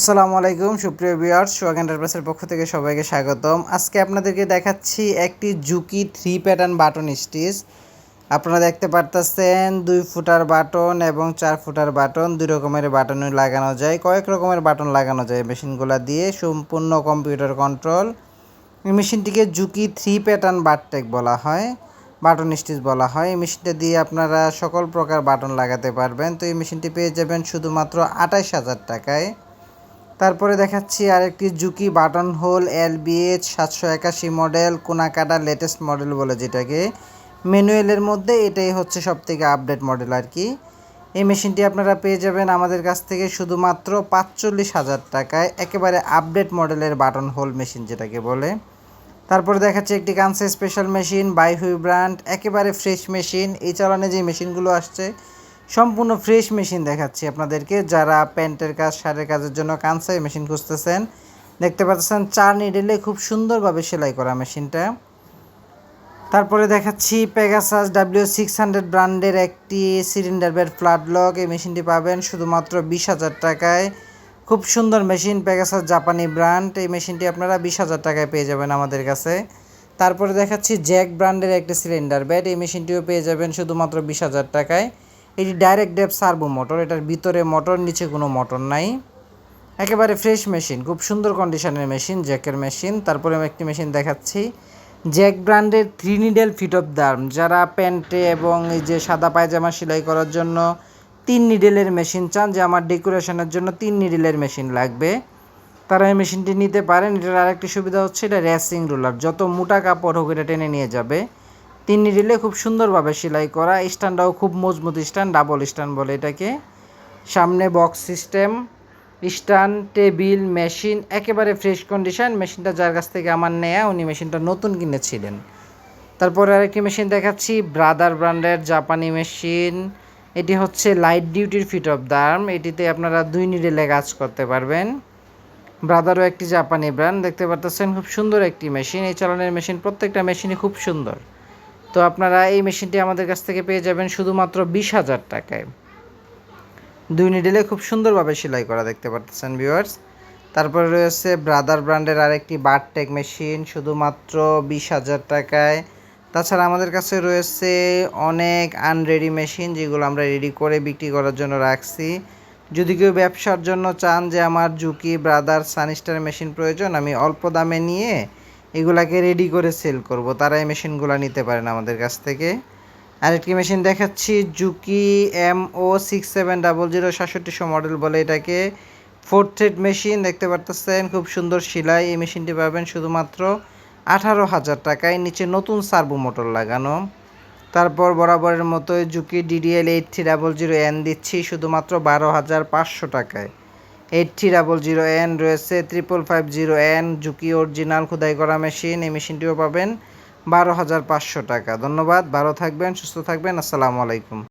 আসসালামু আলাইকুম, সুপ্রিয় বিয়ার্স সোয়াগ এন্টারপ্রাইজের পক্ষ থেকে সবাইকে স্বাগতম। আজকে আপনাদেরকে দেখাচ্ছি একটি Juki three pattern button stitch আপনারা দেখতে পারতেছেন, দুই ফুটার বাটন এবং চার ফুটার বাটন দুই রকমের বাটনই লাগানো যায়। কয়েক রকমের বাটন লাগানো যায় মেশিনগুলো দিয়ে, সম্পূর্ণ কম্পিউটার কন্ট্রোল এই মেশিনটিকে জুকি থ্রি প্যাটার্ন বাটটেক বলা হয় বাটন স্টিচ বলা হয়। এই মেশিনটা দিয়ে আপনারা সকল প্রকার বাটন লাগাতে পারবেন। তো এই মেশিনটি পেয়ে যাবেন শুধুমাত্র আঠাইশ হাজার টাকায়। তারপরে দেখাচ্ছি আরেকটি Juki button hole L BH সাতশো একাশি মডেল কোনাকাটা লেটেস্ট মডেল বলে যেটাকে। ম্যানুয়ালের মধ্যে এটাই হচ্ছে সব থেকে আপডেট মডেল আর কি। এই মেশিনটি আপনারা পেয়ে যাবেন আমাদের কাছ থেকে শুধুমাত্র পাঁচচল্লিশ হাজার টাকায় একেবারে আপডেট মডেলের বাটন হোল মেশিন যেটাকে বলে। তারপরে দেখাচ্ছি একটি Kansai special machine Baihui brand, একেবারে ফ্রেশ মেশিন। এই চালানে যে মেশিনগুলো আসছে সম্পূর্ণ ফ্রেশ মেশিন দেখাচ্ছি আপনাদেরকে। যারা প্যান্টের কাজ শাড়ির কাজের জন্য কানসাই মেশিন খুঁজতেছেন, দেখতে পাচ্ছেন চার নিডেলে খুব সুন্দরভাবে সেলাই করা মেশিনটা তারপরে দেখাচ্ছি পেগাসাস ডাব্লিউ সিক্স হান্ড্রেড ব্র্যান্ডের একটি সিলিন্ডার বেড ফ্ল্যাট লক এই মেশিনটি পাবেন শুধুমাত্র বিশ হাজার টাকায়। খুব সুন্দর মেশিন পেগাসাস জাপানি ব্র্যান্ড এই মেশিনটি আপনারা বিশ হাজার টাকায় পেয়ে যাবেন আমাদের কাছে। তারপরে দেখাচ্ছি জ্যাক ব্র্যান্ডের একটি সিলিন্ডার বেড এই মেশিনটিও পেয়ে যাবেন শুধুমাত্র বিশ হাজার টাকায়। এটি ডাইরেক্ট ডেপ সার্ভো মোটর এটার ভিতরে মোটর নিচে কোনো মোটর নাই। একেবারে ফ্রেশ মেশিন খুব সুন্দর কন্ডিশনের মেশিন জ্যাকের মেশিন তারপরে আমি একটি মেশিন দেখাচ্ছি। জ্যাক ব্র্যান্ডের three needle feed off the arm যারা প্যান্টে এবং এই যে সাদা পায়জামা সেলাই করার জন্য তিন নিডেলের মেশিন চান, যে আমার ডেকোরেশনের জন্য তিন নিডেলের মেশিন লাগবে। তারা এই মেশিনটি নিতে পারেন। এটার আরেকটি সুবিধা হচ্ছে এটা র্যাসিং রুলার যত মোটা কাপড় হোক এটা টেনে নিয়ে যাবে। তিন নিডিলে খুব সুন্দরভাবে সেলাই করা। স্ট্যান্ডটাও খুব মজবুত স্ট্যান্ড, ডাবল স্ট্যান্ড বলে এটাকে। সামনে box system, stand, table, machine, একেবারে ফ্রেশ কন্ডিশন। মেশিনটা যার কাছ থেকে আমার নেয়া, উনি মেশিনটা নতুন কিনেছিলেন। তারপরে আরেকটি মেশিন দেখাচ্ছি, ব্রাদার ব্র্যান্ডের জাপানি মেশিন। এটি হচ্ছে লাইট ডিউটির ফিট অফ দার্ম এটিতে আপনারা দুই নিডেলে কাজ করতে পারবেন। ব্রাদারও একটি জাপানি ব্র্যান্ড, দেখতে পারতেছেন, খুব সুন্দর একটি মেশিন। এই চালানের মেশিন প্রত্যেকটা মেশিনই খুব সুন্দর। তো আপনারা এই মেশিনটি আমাদের কাছ থেকে পেয়ে যাবেন শুধুমাত্র বিশ হাজার টাকায়। দুই নিডেলে খুব সুন্দরভাবে সেলাই করা দেখতে পাচ্ছেন ভিউয়ার্স তারপরে রয়েছে ব্রাদার ব্র্যান্ডের আরেকটি বারটেক মেশিন শুধুমাত্র বিশ হাজার টাকায়। তাছাড়া আমাদের কাছে রয়েছে অনেক আনরেডি মেশিন যেগুলো আমরা রেডি করে বিক্রি করার জন্য রাখছি। যদি কেউ ব্যবসার জন্য চান যে আমার জুকি ব্রাদার সানিস্টার মেশিন প্রয়োজন, আমি অল্প দামে নিয়ে এগুলাকে রেডি করে সেল করব। তারা এই মেশিনগুলো নিতে পারেন আমাদের কাছ থেকে। আরেকটি মেশিন দেখাচ্ছি Juki M O six seven double zero সাতষট্টিশো model বলে এটাকে। ফোর থ্রেড মেশিন দেখতে পারতেছেন, খুব সুন্দর সেলাই। এই মেশিনটি পাবেন শুধুমাত্র আঠারো হাজার টাকায়। নিচে নতুন সার্বো মোটর লাগানো। তারপর বরাবরের মতোই Juki DDL eight three double zero N দিচ্ছি, শুধুমাত্র বারো হাজার পাঁচশো টাকায়। Eight three double zero N রয়েছে triple five zero N Juki original খোদাই করা মেশিন এই মেশিনটিও পাবেন বারো হাজার পাঁচশো টাকা। ধন্যবাদ, ভালো থাকবেন, সুস্থ থাকবেন, আসসালামু আলাইকুম।